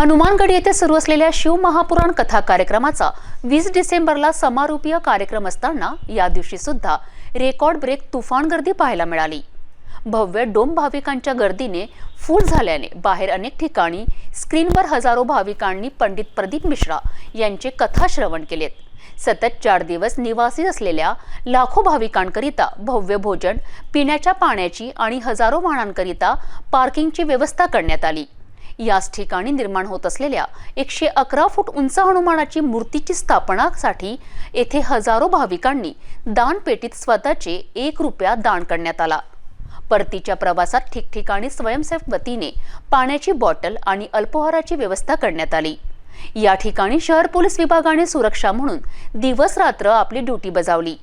हनुमानगड येथे सुरू असलेल्या शिवमहापुराण कथा कार्यक्रमाचा वीस डिसेंबरला समारोपीय कार्यक्रम असताना या दिवशी सुद्धा रेकॉर्ड ब्रेक तुफान गर्दी पाहायला मिळाली. भव्य डोम भाविकांच्या गर्दीने फुल झाल्याने बाहेर अनेक ठिकाणी स्क्रीनवर हजारो भाविकांनी पंडित प्रदीप मिश्रा यांचे कथा श्रवण केलेत. सतत चार दिवस निवासी असलेल्या लाखो भाविकांकरिता भव्य भोजन पिण्याच्या पाण्याची आणि हजारो वाहनांकरिता पार्किंगची व्यवस्था करण्यात आली. याच ठिकाणी निर्माण होत असलेल्या एकशे अकरा फूट उंच हनुमानाची मूर्तीची स्थापनासाठी येथे हजारो भाविकांनी दानपेटीत स्वतःचे एक रुपया दान करण्यात आला. परतीच्या प्रवासात ठिकठिकाणी स्वयंसेवक वतीने पाण्याची बॉटल आणि अल्पोहाराची व्यवस्था करण्यात आली. या ठिकाणी शहर पोलीस विभागाने सुरक्षा म्हणून दिवस रात्र आपली ड्युटी बजावली.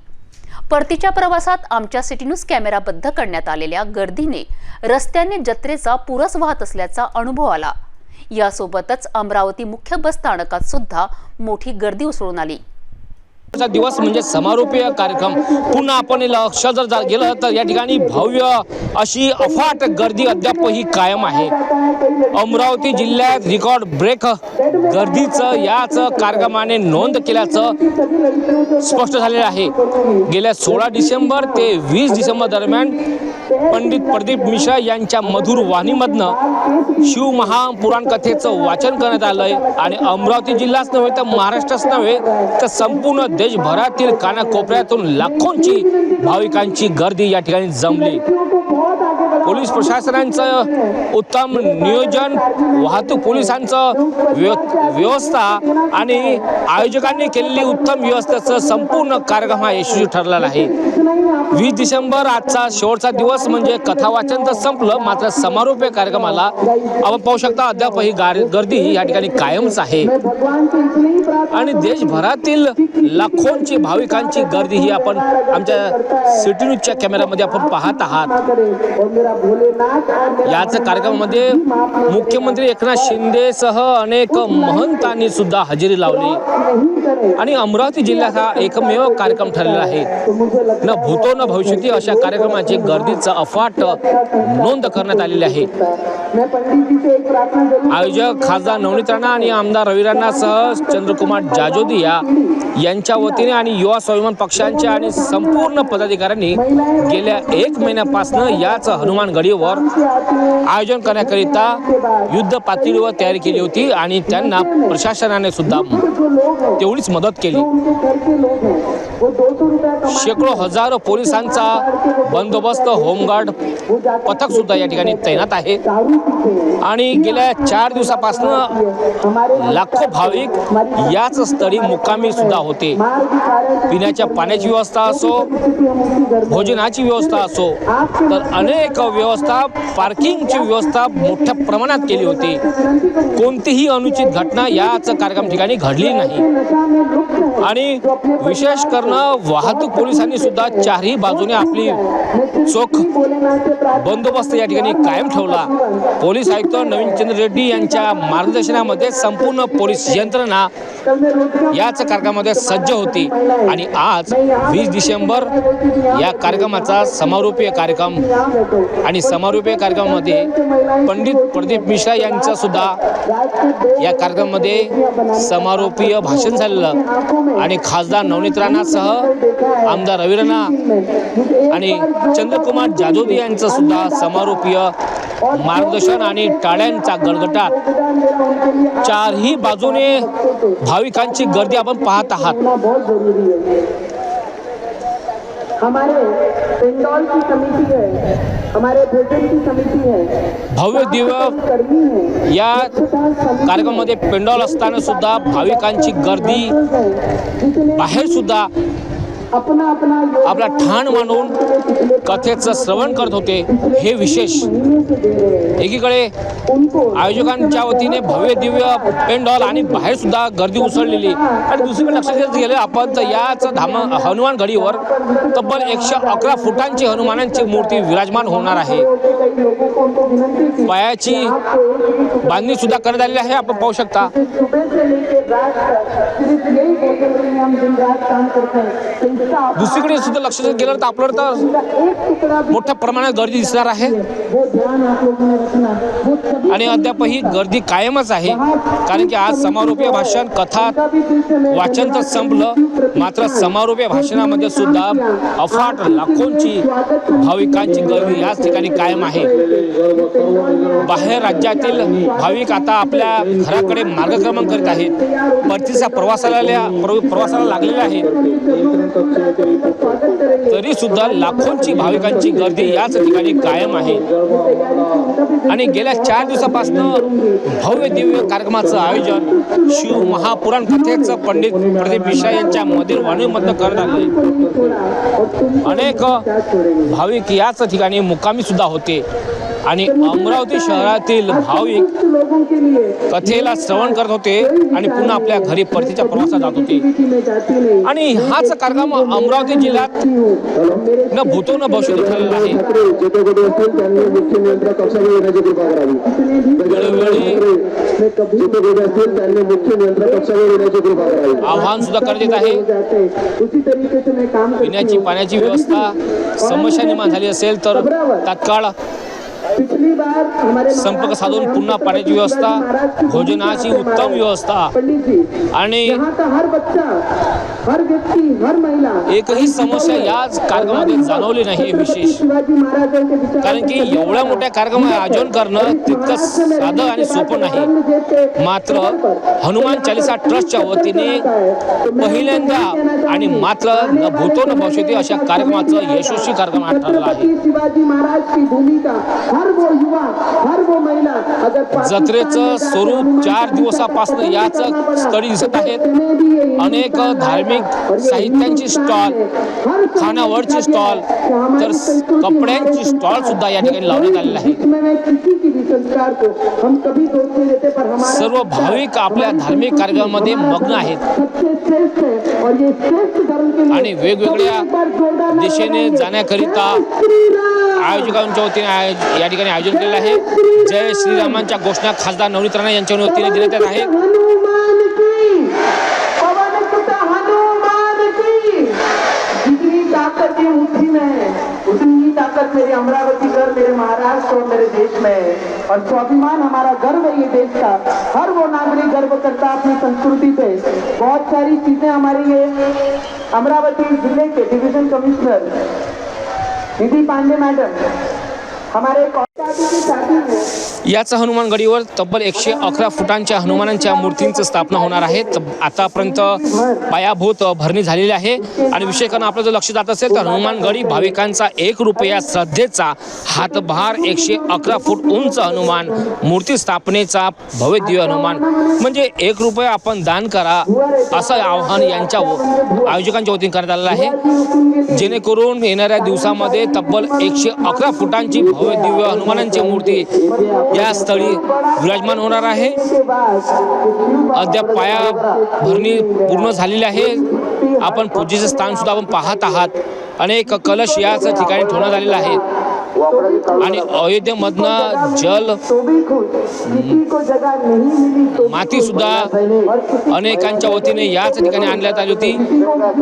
परतीच्या प्रवासात आमच्या सिटी न्यूज कॅमेराबद्ध करण्यात आलेल्या गर्दीने रस्त्याने जत्रेचा पुरस वाहत असल्याचा अनुभव आला. यासोबतच अमरावती मुख्य बस स्थानकात सुद्धा मोठी गर्दी उसळून आली. दिवस म्हणजे समारोपीय कार्यक्रम. पुन्हा आपण लक्ष जर गेलं तर या ठिकाणी भव्य अशी अफाट गर्दी अद्यापही कायम आहे. अमरावती जिल्ह्यात रेकॉर्ड ब्रेक गर्दीचं याच कार्यक्रमाने नोंद केल्याचं स्पष्ट झालेलं आहे. गेल्या सोळा डिसेंबर ते वीस डिसेंबर दरम्यान पंडित प्रदीप मिश्रा यांच्या मधुर वाणीमधनं शिवमहापुराण कथेचं वाचन करण्यात आलंय. आणि अमरावती जिल्हाच नव्हे तर महाराष्ट्रच नव्हे तर संपूर्ण देशभरातील कानाकोपऱ्यातून लाखोंची भाविकांची गर्दी या ठिकाणी जमली. पोलीस प्रशासनांचं उत्तम नियोजन वाहतूक पोलिसांचं व्य व्यवस्था आणि आयोजकांनी केलेली उत्तम व्यवस्थेचं संपूर्ण कार्यक्रम हा यशस्वी ठरलेला आहे. वीस डिसेंबर आजचा शेवटचा दिवस म्हणजे कथावाचन तर संपलं मात्र समारोपीय कार्यक्रमाला आपण पाहू शकता अद्यापही गार गर्दी ही या ठिकाणी कायमच आहे. आणि देशभरातील लाखोंची भाविकांची गर्दी ही आपण आमच्या सिटी न्यूजच्या कॅमेऱ्यामध्ये आपण पाहत आहात. याच कार्यक्रमामध्ये मुख्यमंत्री एकनाथ शिंदेसह अनेक महंतांनी सुद्धा हजेरी लावली. आणि अमरावती जिल्ह्यात हा एकमेव कार्यक्रम ठरलेला आहे. न भूतो न भविष्यती अशा कार्यक्रमाची गर्दीचं अफाट नोंद करण्यात आलेली आहे. आयोजक खासदार नवनीत राणा आणि आमदार रवी राणासह चंद्रकुमार जाजोदिया यांच्या वतीने आणि युवा स्वाभिमान पक्षांच्या आणि संपूर्ण पदाधिकाऱ्यांनी गेल्या एक महिन्यापासून याच हनुमान गडीवर आयोजन करण्याकरिता युद्ध पातळीवर तयारी केली होती आणि त्यांना प्रशासनाने सुद्धा तेवढीच मदत केली. शेकडो हजारो पोलिसांचा बंदोबस्त होमगार्ड पथक सुद्धा या ठिकाणी तैनात आहे. आणि गेल्या चार दिवसापासून लाखो भाविक याच स्थळी मुक्कामी सुद्धा होते. पिण्याच्या पाण्याची व्यवस्था असो भोजनाची व्यवस्था असो तर अनेक व्यवस्था पार्किंगची व्यवस्था मोठ्या प्रमाणात केली होती. कोणतीही अनुचित घटना याच कार्यक्रम ठिकाणी घडली नाही. आणि विशेष करणं वाहतूक पोलिसांनी सुद्धा चारही बाजूने आपली चोख बंदोबस्त या ठिकाणी कायम ठेवला. पोलीस आयुक्त नवीन चंद्र रेड्डी यांच्या मार्गदर्शनामध्ये संपूर्ण पोलीस यंत्रणा याच कार्यक्रमामध्ये सज्ज होती. आणि आज वीस डिसेंबर या कार्यक्रमाचा समारोपीय कार्यक्रम आणि समारोपीय कार्यक्रमामध्ये पंडित प्रदीप मिश्रा यांचा सुद्धा या कार्यक्रमामध्ये समारोपीय भाषण झालेलं. आणि खासदार नवनीत यांच्यासह आमदार रवीराणा आणि चंद्रकुमार जाधोबी यांचं सुद्धा समारोपीय मार्गदर्शन आणि टाळ्यांचा गडगडाट चारही बाजूने भाविकांची गर्दी आपण पाहत आहात. हमारे पेंडॉल की समिति है हमारे भोजन की समिति है भव्य दिव्य या कार्यक्रमामध्ये पेंडॉल असताना सुद्धा भाविकांची गर्दी बाहेर सुद्धा आपला ठाण मांडून कथेचं श्रवण करत होते हे विशेष. एकीकडे आयोजकांच्या वतीने भव्य दिव्य पेंडॉल आणि बाहेर सुद्धा गर्दी उसळलेली. आणि दुसरीकडे लक्षात घेत गेलं आपण तर याच धाम हनुमान गडीवर तब्बल एकशे अकरा फुटांची हनुमानांची मूर्ती विराजमान होणार आहे. पायाची बांधणी सुद्धा करण्यात आलेली आहे आपण पाहू शकता. दुसरीकडे सुद्धा लक्ष गेलं तर आपल्याला तर मोठ्या प्रमाणात गर्दी दिसणार आहे. आणि अद्याप ही आणि अद्यापही गर्दी कायमच आहे. कारण की आज समारोपीय भाषण कथा वाचन तर संपलं. मात्र समारोपीय भाषणामध्ये सुद्धा अफाट लाखोंची भाविकांची गर्दी याच ठिकाणी कायम आहे. बाहेर राज्यातील भाविक आता आपल्या घराकडे मार्गक्रमण करीत आहेत. परतीचा प्रवासाला प्रव- प्रवासाला लागलेले आहेत. तरी सुद्धा लाखोंची भाविकांची गर्दी याच ठिकाणी कायम आहे. आणि गेल्या चार दिवसापासून भव्य दिव्य कार्यक्रमाचं आयोजन शिव महापुराण कथेचं पंडित प्रदीप मिश्रा यांच्या मधील वाणीमधनं करण्यात आले अनेक भाविक याच ठिकाणी मुकामी सुद्धा होते. आणि अमरावती शहरातील भाविक कथेला श्रवण करत होते आणि पुन्हा आपल्या घरी परतीच्या प्रवासात जात होते. आणि हाच कार्यक्रम अमरावती जिल्ह्यात न भूतो न भविष्य ठरलेला आहे. त्यांनी नियंत्रण नियंत्रण आव्हान सुद्धा करत आहे. पिण्याची पाण्याची व्यवस्था समस्या निर्माण झाली असेल तर तात्काळ संपर्क साधून पुन्हा पाण्याची व्यवस्था भोजनाची उत्तम व्यवस्था आणि एकही समस्या याच कार्यक्रमामध्ये जाणवली नाही विशेष. कारण की एवढ्या मोठ्या कार्यक्रम आयोजन करणं तितकं साधं आणि सोपं नाही. मात्र हनुमान चालिसा ट्रस्टच्या वतीने पहिल्यांदा आणि मात्र न भूतो न भविष्यती अशा कार्यक्रमाचं यशस्वी कार्यक्रम ठरला आहे. जत्रेचं स्वरूप चार दिवसापासून याच स्थळी दिसत आहेत. अनेक धार्मिक साहित्यांची स्टॉल देखा स्टॉल तर कपड्यांची स्टॉल सुद्धा या ठिकाणी लावण्यात आलेले हमारा सर्व भाविक आपल्या धार्मिक कार्यक्रमामध्ये मग्न आहेत. आणि वेगवेगळ्या दिशेने। जाण्याकरिता! आयोजकांच्या वतीने आय- या ठिकाणी आयोजन केलेलं आहे. जय श्रीरामांच्या घोषणा खासदार नवनीत राणा यांच्या वतीने देण्यात येत आहे ताकत मेरे अमरावती घर मेरे महाराष्ट्र और मेरे देश में. है और स्वाभिमान हमारा गर्व है ये देश का. हर वो नागरिक गर्व करता अपनी संस्कृति पे. बहुत सारी चीजें हमारे ये अमरावती जिले के division commissioner Nidhi Pande madam हमारे याच हनुमान गडीवर तब्बल एकशे अकरा फुटांच्या हनुमानांच्या मूर्तींची स्थापना होणार आहे. आतापर्यंत पायाभूत भरणी झालेली आहे. आणि विषय करून आपलं जर लक्ष जात असेल तर हनुमान गडी भाविकांचा एक रुपया श्रद्धेचा हातभार एकशे अकरा फूट उंच हनुमान मूर्ती स्थापनेचा भव्यदिव्य हनुमान. म्हणजे एक रुपया आपण दान करा असं आवाहन यांच्या आयोजकांच्या वतीने करण्यात आलेलं आहे. जेणेकरून येणाऱ्या दिवसामध्ये तब्बल एकशे अकरा फुटांची भव्य हनुमान हनुमानांची मूर्ती या स्थळी विराजमान होणार आहे. अद्याप पाया भरणी पूर्ण झालेली आहे. आपण पूजेचं स्थान सुद्धा आपण पाहत आहात. अनेक कलश याच ठिकाणी ठेवण्यात आलेला आहे आणि अयोध्येमधनं जल माती सुद्धा अनेकांच्या वतीने याच ठिकाणी आणण्यात आली होती.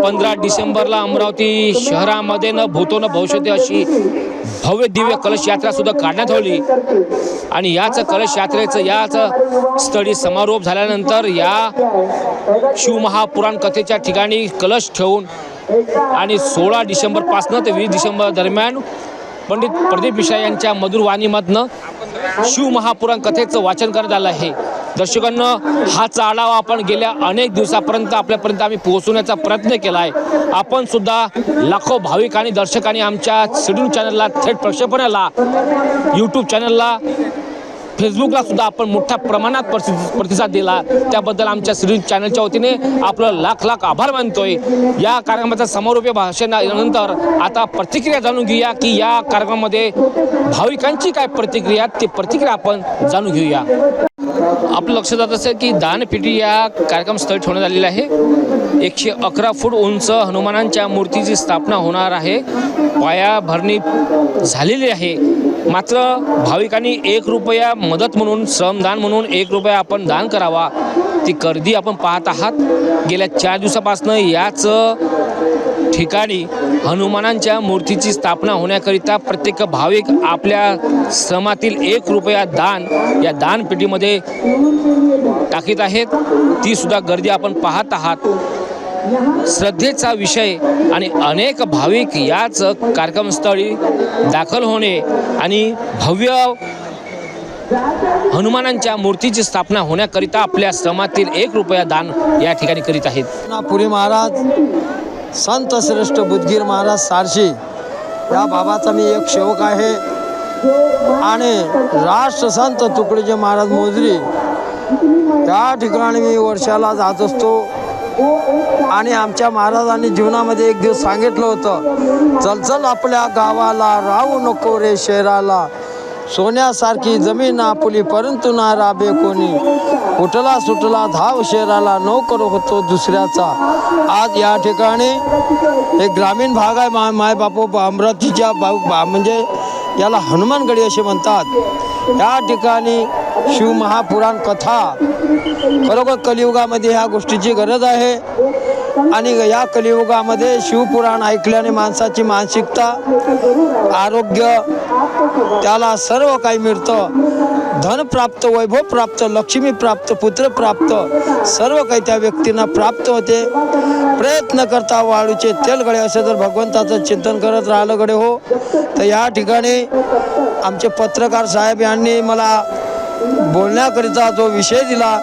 पंधरा डिसेंबरला अमरावती शहरामध्ये न भूतो न भविष्यती अशी भव्य दिव्य कलश यात्रा सुद्धा काढण्यात आली. आणि याच कलश यात्रेचं याच स्थळी समारोप झाल्यानंतर या शिवमहापुराण कथेच्या ठिकाणी कलश ठेवून आणि सोळा डिसेंबरपासनं ते वीस डिसेंबर दरम्यान पंडित प्रदीप मिश्रा यांच्या मधुर वाणीमधनं शिवमहापुराण कथेचं वाचन करण्यात आलं आहे. दर्शकांना हा आढावा आपण गेल्या अनेक दिवसापर्यंत आपल्यापर्यंत आम्ही पोहोचवण्याचा प्रयत्न केला आहे. आपण सुद्धा लाखो भाविक आणि दर्शकांनी आमच्या शेड्यूल चॅनलला थेट प्रक्षेपणाला यूट्यूब चॅनलला फेसबुकला सुद्धा आपण मोठ्या प्रमाणात प्रसि- प्रतिसाद दिला. त्याबद्दल आमच्या श्री चॅनलच्या वतीने आपलं लाख लाख आभार मानतोय. या कार्यक्रमाचा समारोपीय भाषणानंतर आता प्रतिक्रिया जाणून घेऊया की या कार्यक्रमामध्ये भाविकांची काय प्रतिक्रिया ती प्रतिक्रिया आपण जाणून घेऊया. आपलं लक्ष जात असेल की दानपेटी या कार्यक्रमस्थळी ठेवण्यात आलेली आहे. एकशे अकरा फूट उंच हनुमानांच्या मूर्तीची स्थापना होणार आहे. पाया भरणी झालेली आहे. मात्र भाविकांनी एक रुपया मदत म्हणून श्रमदान म्हणून एक रुपया आपण दान करावा ती गर्दी आपण पाहत आहात. गेल्या चार दिवसापासून याच ठिकाणी हनुमानांच्या मूर्तीची स्थापना होण्याकरिता प्रत्येक भाविक आपल्या श्रमातील एक रुपया दान या दानपेटीमध्ये टाकीत आहेत. ती सुद्धा गर्दी आपण पाहत आहात. श्रद्धेचा विषय आणि अनेक भाविक याच कार्यक्रमस्थळी दाखल होणे आणि भव्य हनुमानांच्या मूर्तीची स्थापना होण्याकरिता आपल्या श्रमातील एक रुपया दान या ठिकाणी करीत आहेत. पुणे पुरी महाराज संत श्रेष्ठ बुद्धगीर महाराज सारशी या बाबाचा मी एक सेवक आहे. आणि राष्ट्रसंत तुकडोजी महाराज मोजरी त्या ठिकाणी मी वर्षाला जात असतो. आणि आमच्या महाराजांनी जीवनामध्ये एक दिवस सांगितलं होतं चल चल आपल्या गावाला राहू नको रे शहराला. सोन्यासारखी जमीन आपुली परंतु ना राबे कोणी उठला सुटला धाव शहराला नोकर होतो दुसऱ्याचा. आज या ठिकाणी एक ग्रामीण भाग आहे मा माय बापू अमरावतीच्या बा बा- म्हणजे याला हनुमानगडी असे म्हणतात. या ठिकाणी शिवमहापुराण कथा. खरोखर कलियुगामध्ये ह्या गोष्टीची गरज आहे. आणि या कलियुगामध्ये शिवपुराण ऐकल्याने माणसाची मानसिकता आरोग्य त्याला सर्व काही मिळतं. धन प्राप्त वैभव प्राप्त लक्ष्मी प्राप्त पुत्र प्राप्त सर्व काही त्या व्यक्तींना प्राप्त होते. प्रयत्न करता वाळूचे तेलगडे असे जर भगवंताचं चिंतन करत राहिलं गडे हो तर या ठिकाणी आमचे पत्रकार साहेब यांनी मला बोलण्याकरिता जो विषय दिला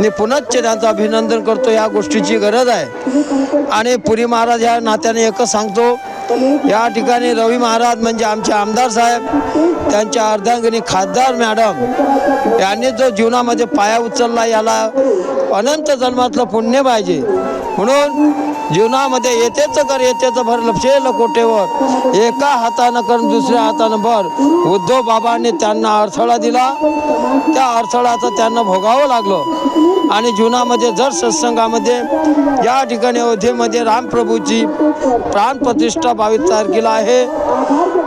मी पुनश्च त्यांचं अभिनंदन करतो. या गोष्टीची गरज आहे. आणि पुरी महाराज या नात्याने एकच सांगतो या ठिकाणी रवी महाराज म्हणजे आमचे आमदार साहेब त्यांच्या अर्धांगिनी खासदार मॅडम यांनी जो जीवनामध्ये पाया उचलला याला अनंत जन्मातलं पुण्य पाहिजे. म्हणून जीवनामध्ये येतेच कर येतेच भर लपशेल कोटेवर एका हातानं कर दुसऱ्या हातानं भर. उद्धव बाबांनी त्यांना अडथळा दिला. त्या अडथळाचं त्यांना भोगावं लागलं. आणि जीवनामध्ये जर सत्संगामध्ये या ठिकाणी अयोध्येमध्ये रामप्रभूची प्राणप्रतिष्ठा बावीस तारखेला आहे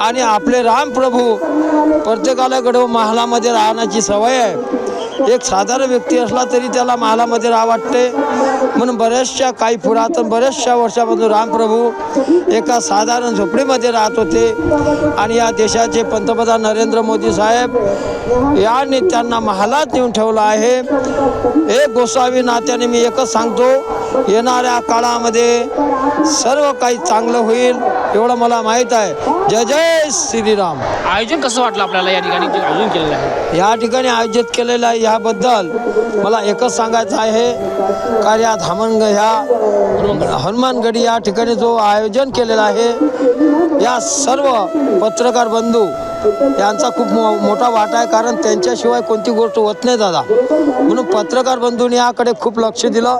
आणि आपले रामप्रभू प्रत्येकाला गडव महालामध्ये राहण्याची सवय आहे. एक साधारण व्यक्ती असला तरी त्याला महालामध्ये राहा वाटते. म्हणून बऱ्याचशा काही पुरातन बऱ्याचशा वर्षापासून रामप्रभू एका साधारण झोपडीमध्ये राहत होते. आणि या देशाचे पंतप्रधान नरेंद्र मोदी साहेब यांनी त्यांना महालात नेऊन ठेवला आहे. एक गोसावी नात्याने मी एकच सांगतो येणाऱ्या काळामध्ये सर्व काही चांगलं होईल. एवढं मला माहीत आहे. जय जय श्रीराम. आयोजन कसं वाटलं आपल्याला या ठिकाणी? जे आयोजन केलेलं आहे. या ठिकाणी आयोजित केलेलं आहे ह्याबद्दल मला एकच सांगायचं आहे. का या धामणग ह्या हनुमानगडी या ठिकाणी जो आयोजन केलेला आहे या सर्व पत्रकार बंधू यांचा खूप मो मोठा वाटा आहे. कारण त्यांच्याशिवाय कोणती गोष्ट होत नाही दादा. म्हणून पत्रकार बंधूंनी याकडे खूप लक्ष दिलं.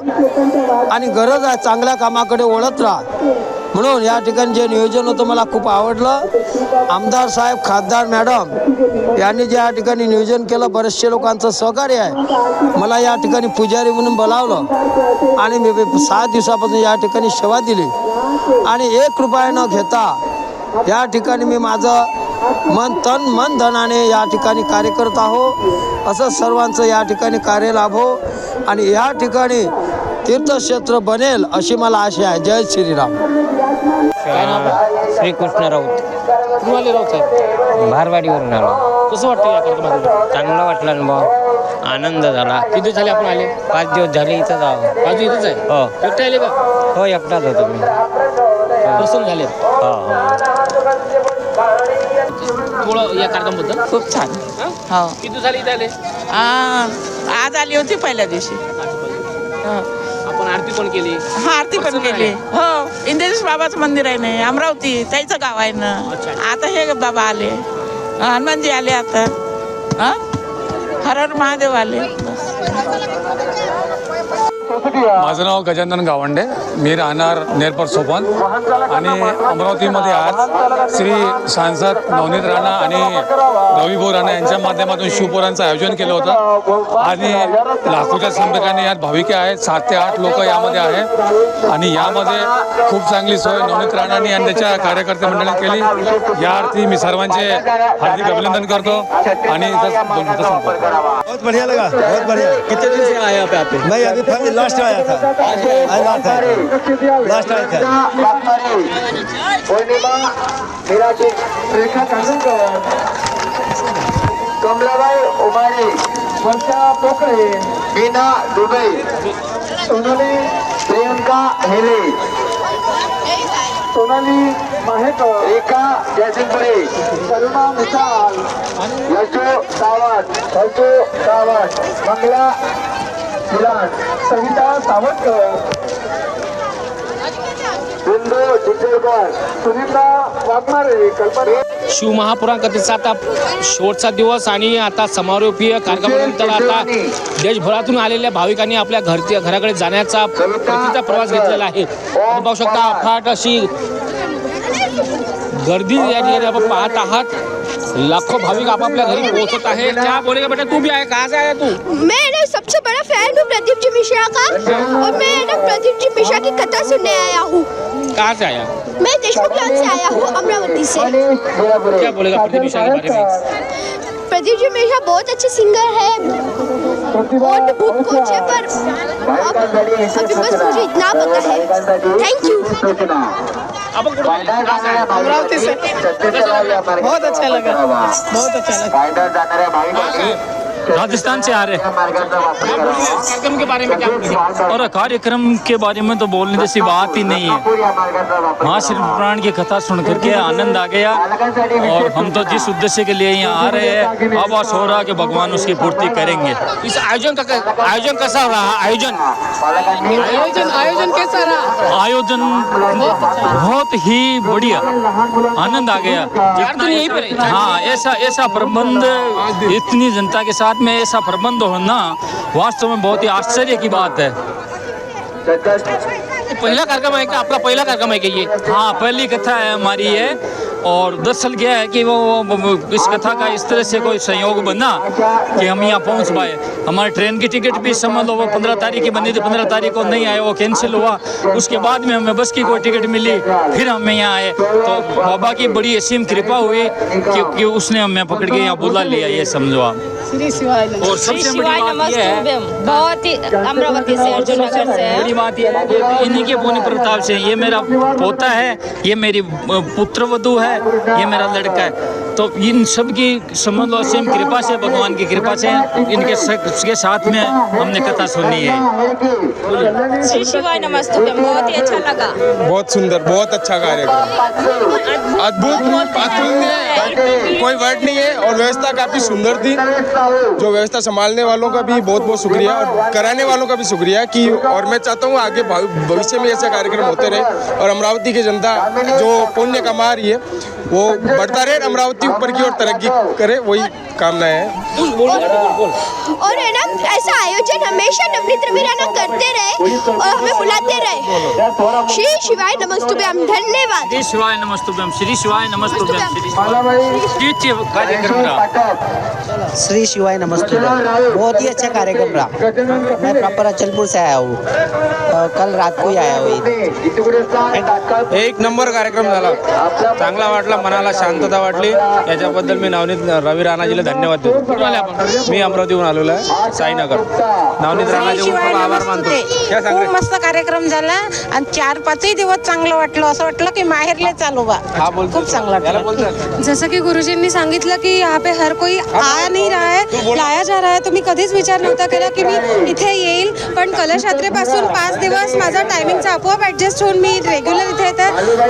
आणि गरज आहे चांगल्या कामाकडे वळत राहा. म्हणून या ठिकाणी जे नियोजन होतं मला खूप आवडलं. आमदार साहेब खासदार मॅडम यांनी जे या ठिकाणी नियोजन केलं बरेचसे लोकांचं सहकार्य आहे. मला या ठिकाणी पुजारी म्हणून बोलावलं आणि मी सहा दिवसापासून या ठिकाणी सेवा दिली. आणि एक रुपया न घेता या ठिकाणी मी माझं मन तन मन धनाने या ठिकाणी कार्य करत आहो. असं सर्वांचं या ठिकाणी कार्य लाभो. आणि या ठिकाणी तीर्थक्षेत्र बनेल अशी मला आशा आहे. जय श्रीराम. काय नाव? श्रीकृष्ण राऊत. कुठून आले राऊत साहेब? भारवाडीवरून आलो. कसं वाटतं या कार्यक्रमात? चांगलं वाटलं ना भाऊ आनंद झाला. किती दिवस झाले आपण आले? पाच दिवस झाले इथंच आहो. बाजू इथंच आहे? हो. एकटे आले का? हो एकटाच होतो मी. प्रसन्न झाले. हो हो. थोडं या कार्यक्रमाबद्दल? खूप छान. हं? हो. किती दिवस झाले इथे आले? आ, आज आली होती पहिल्या दिवशी. हो. आरती पण केली. हा आरती पण प्रसन्न केली. हो इंद्रेश बाबाचं मंदिर आहे ना अमरावती त्याचं गाव आहे ना. अच्छा. आता हे बाबा आले. हनुमानजी आले आता. हा? हर हर महादेव आले. बस. माझं नाव गजानन गावंडे. मी राहणार नेरपर सोपान. आणि अमरावतीमध्ये आज श्री सांसद नवनीत राणा आणि रविभाऊ राणा यांच्या माध्यमातून शिवपुरांचं आयोजन केलं होतं. आणि लाखोच्या संपर्काने यात भाविके आहेत. सात ते आठ लोक यामध्ये आहे आणि यामध्ये खूप चांगली सोय नवनीत राणांनी आणि त्याच्या कार्यकर्ते मंडळी केली. या अर्थी मी सर्वांचे हार्दिक अभिनंदन करतो. आणि. बहुत बढ़िया लगा बहुत बढ़िया. कितने दिन से आए यहाँ पे? आप मैं अभी लास्ट आज लास्ट कांदूरकर कमलाबाई उमारे वर्षा पोकळे मीना दुबे सोनाली प्रियंका हेले सोनाली माहेकर रेखा जयसिंगपुरे करुणा मिसाल यशो सावंत हर्षो सावंत मंगला फिलान सविता सावंतकर. बिंदू चिंचोलकर सुनीता वाघमारे कल्पना शिवमहापुराण कथेचा आता शेवटचा दिवस आणि आता समारोपीय कार्यक्रमानंतर आता देशभरातून आलेल्या भाविकांनी आपल्या घर घराकडे जाण्याचा परतीचा प्रवास घेतलेला आहे. आपण पाहू शकता अफाट अशी गर्दी या ठिकाणी आपण पाहत आहात. लाखो भाविक आपापल्या घरी पोहोचत आहे क्या बोलेगा बेटा? तू भी आहे. कहाँ से आया तू? सबसे बड़ा फ़ैन हूँ प्रदीप जी मिश्रा का और मैं ना प्रदीप जी मिश्रा की कथा सुनने आया हूँ। कहाँ से आया? मैं देशमुख लॉन से आया हूँ अमरावती से। क्या बोलेगा प्रदीप मिश्रा के बारे में? प्रदीप जी मिश्रा बहुत अच्छे सिंगर है। और बहुत कोच है पर अब अभी बस मुझे इतना पता है। Thank you? अमरावती से। बहुत अच्छा लगा। बहुत अच्छा लगा। राजस्थान से आ रहे हैं। कार्यक्रम के बारे में क्या और कार्यक्रम के बारे में तो बोलने जैसी बात ही नहीं है। माँ श्री पुराण की कथा सुन करके आनंद आ गया। और हम तो जिस उद्देश्य के लिए यहाँ आ रहे हैं अब आस हो रहा कि भगवान उसकी पूर्ति करेंगे। इस आयोजन का आयोजन कैसा रहा? आयोजन? आयोजन आयोजन कैसा रहा? आयोजन बहुत ही बढ़िया। आनंद आ गया। यहीं हाँ ऐसा ऐसा प्रबंध इतनी जनता के साथ में ऐसा प्रबंध होना वास्तव में बहुत ही आश्चर्य की बात है। पहिला कार्यक्रम आहे का आपला पहिला कार्यक्रम आहे का ये? हाँ पहली कथा है हमारी है और दरअसल क्या है कि वो वो- वो- इस कथा का इस तरह से कोई संयोग बना कि हम यहाँ पहुँच पाए। हमारे ट्रेन की टिकट भी समझ लो वो पंद्रह तारीख की बनी थी पंद्रह तारीख को नहीं आए वो कैंसिल हुआ। उसके बाद में हमें बस की कोई टिकट मिली फिर हमें यहाँ आए। तो बाबा की बड़ी असीम कृपा हुई कि, कि उसने हमें पकड़ के यहाँ बुला लिया ये समझो आप। और सबसे बड़ी बात यह है बहुत ही अमरावती से अर्जुन नगर से बड़ी बात ये है इन्हीं के पुण्य प्रताप से ये मेरा पोता है ये मेरी पुत्र वधु है। है? ये मेरा लड़का है। तो इन सब की समझ लो असीम कृपा से भगवान की कृपा से इनके के साथ में हमने कथा सुनी है। श्री शिवाय नमस्तुभ्यम बहुत ही अच्छा लगा। बहुत सुंदर बहुत अच्छा कार्यक्रम। अद्भुत कोई वर्ड नहीं है और व्यवस्था काफ़ी सुंदर थी। जो व्यवस्था संभालने वालों का भी बहुत बहुत शुक्रिया और कराने वालों का भी शुक्रिया कि और मैं चाहता हूँ आगे भविष्य में ऐसे कार्यक्रम होते रहे। और अमरावती की जनता जो पुण्य कमा रही है वो बढ़ता रहे। अमरावती ऊपर की ओर तरक्की करे वही कामना है। और है ना ऐसा आयोजन हमेशा नवनीत रवि करते रहे और हमें बुलाते रहे। श्री शिवाय नमस्तुभ्यम धन्यवाद। श्री शिवाय नमस्तुभ्यम श्री शिवाय नमस्तुभ्यम। श्री श्री कार्यक्रम रहा श्री शिवाय नमस्ते बहुत ही अच्छा कार्यक्रम रहा। मैं प्रॉपर अचलपुर से आया हूँ। कल रात को ही आया हूँ इधर। एक नंबर कार्यक्रम झाला। चांगला वाटला मनाला शांतता वाटली। याच्याबद्दल मी नवनीत रवी राणाजीला धन्यवाद देतो. मी अमरावतीहून आलेलो आहे साईनगर. नवनीत खूप आभार मानतो. क्या सांग खूप मस्त कार्यक्रम झाला आणि चार पाचही दिवस चांगलं वाटलं. असं वाटलं की माहेरले चालू बा हा बोलतो खूप चांगलं याला वाटलं बोलतो जैसा कि गुरुजींनी सांगितलं की यहाँ पे हर कोई आ नहीं रहा है लाया जा रहा है. तो मी कधीच विचार नव्हता केला की मी इथे येईल पण कलश यात्रेपासून पाच दिवस माझा टायमिंगचा आपोआप ॲडजस्ट होऊन मी रेग्युलर इथे येते.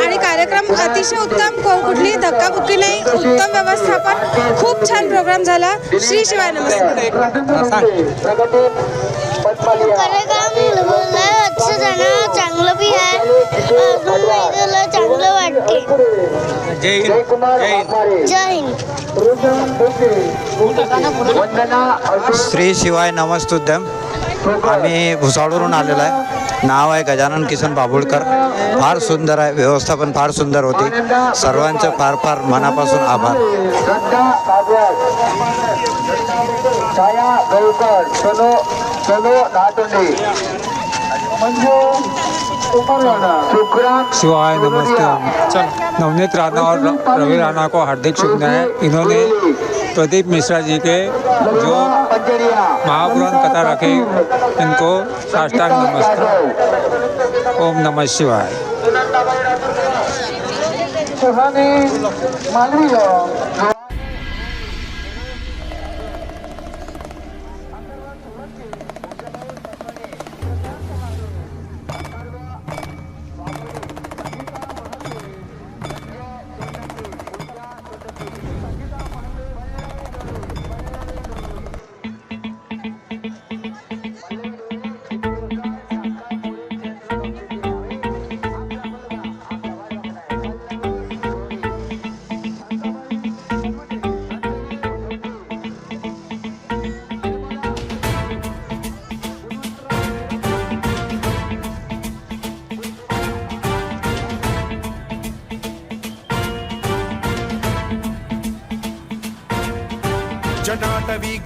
आणि कार्यक्रम अतिशय उत्तम. को- कुठलीही धक्काबुक्की नाही. उत्तम व्यवस्थापन. खूप छान प्रोग्राम झाला. श्री शिवाय चांगलं बी आहे अजून चांगलं वाटते जय हिंद. जय हिंद. जय हिंद. श्री शिवाय नमस्तुद्यम आम्ही भुसावळवरून आलेलो आहे. नाव आहे गजानन किसन बाबुळकर. फार सुंदर आहे. व्यवस्था पण फार सुंदर होती. सर्वांचं फार फार मनापासून आभार. शिवाय नमस्ते. नवनीत राणा और रवि राणा को हार्दिक शुभकामनाएं. इन्होंने प्रदीप मिश्रा जी के जो महापुराण कथा रखे इनको साष्टांग नमस्कार। ओम नमः शिवाय। सुहाने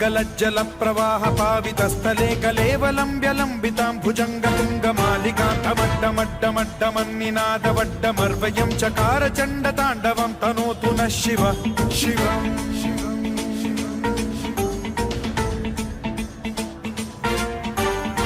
గలజ్జల ప్రవాహ పావితస్థలే కలేవలంబ్యలంబితాం భుజంగతుంగమాలికాఠమడ్డమడ్డమడ్డమన్నినాదవడ్డమర్వయం చకార చండ తాండవం తనోతు న శివ శివం.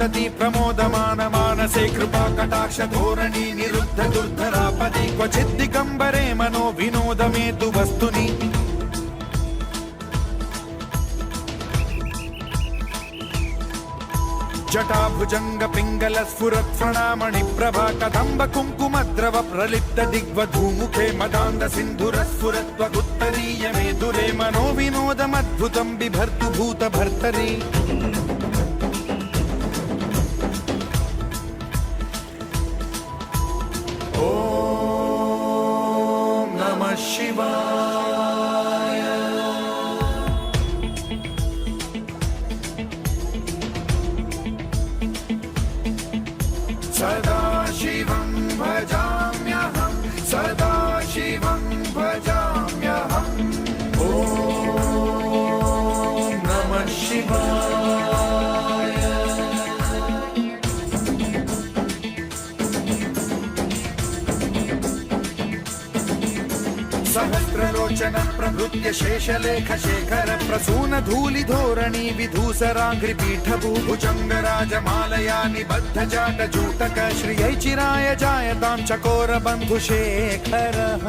వర్ధతి ప్రమోదమాన మానసే కృపా కటాక్ష ధోరణి నిరుద్ధ దుర్ధరాపది. క్వచిద్ది కంబరే మనో వినోదమే తు వస్తుని. జటాభుజంగ పింగళ స్ఫురత్ప్రణామణి ప్రభా కదంబ కుంకుమద్రవ ప్రలిప్త దిగ్వ ధూముఖే మదాంద సింధుర స్ఫురత్వ గుత్తరీయమే దురే మనో వినోదమద్భుతం బిభర్తు భూత భర్తరీ. प्रभृत्य शेषलेख शेखर प्रसून धूलि धोरणी विधूसराङ्घ्रि पीठभूभुजङ्ग राजमालया निबद्ध जाट जूटक श्रियै चिराय जायतां चकोर बन्धुशेखरः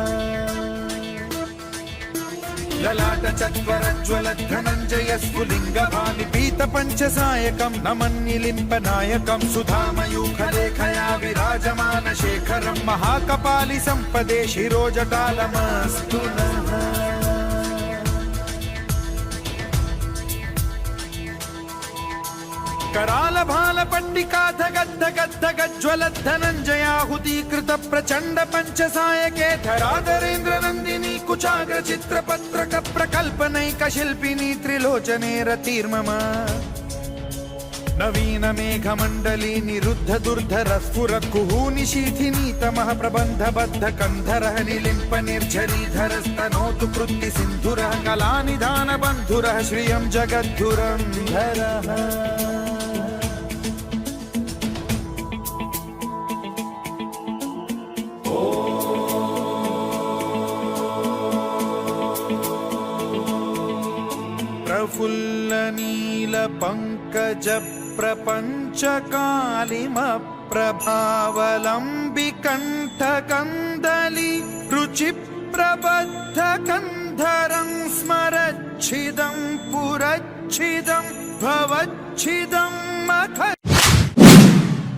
ललाट चत्वर ज्वल धनञ्जय स्फुलिङ्ग भानि पीत पञ्चसायकं नमन्निलिम्प नायकं सुधामयूखलेखया विराजमान शेखरं महाकपालि सम्पदे शिरोजटालमस्तु नः। कराल भाल पट्टिका धगद्ध गद्ध गज्ज्वल धनञ्जयाहुतीकृत प्रचण्ड पञ्चसायके धराधरेन्द्र नन्दिनी कुचाग्र चित्रपत्रक प्रकल्पनैक शिल्पिनी त्रिलोचने रतिर्मम नवीन मेघमण्डली निरुद्ध दुर्धर स्फुर कुहूनि शीथिनीतमः प्रबन्ध बद्ध कन्धरः निलिम्प निर्झरीधर स्तनोतु कृत्ति सिन्धुरः कलानिधान बन्धुरः श्रियं जगद्धुरन्धरः प्रफुल्लनीलपङ्कज प्रपञ्चकालिमप्रभावलम्बिकण्ठकन्दलि रुचिप्रबद्धकन्धरं स्मरच्छिदं पुरच्छिदं भवच्छिदं मख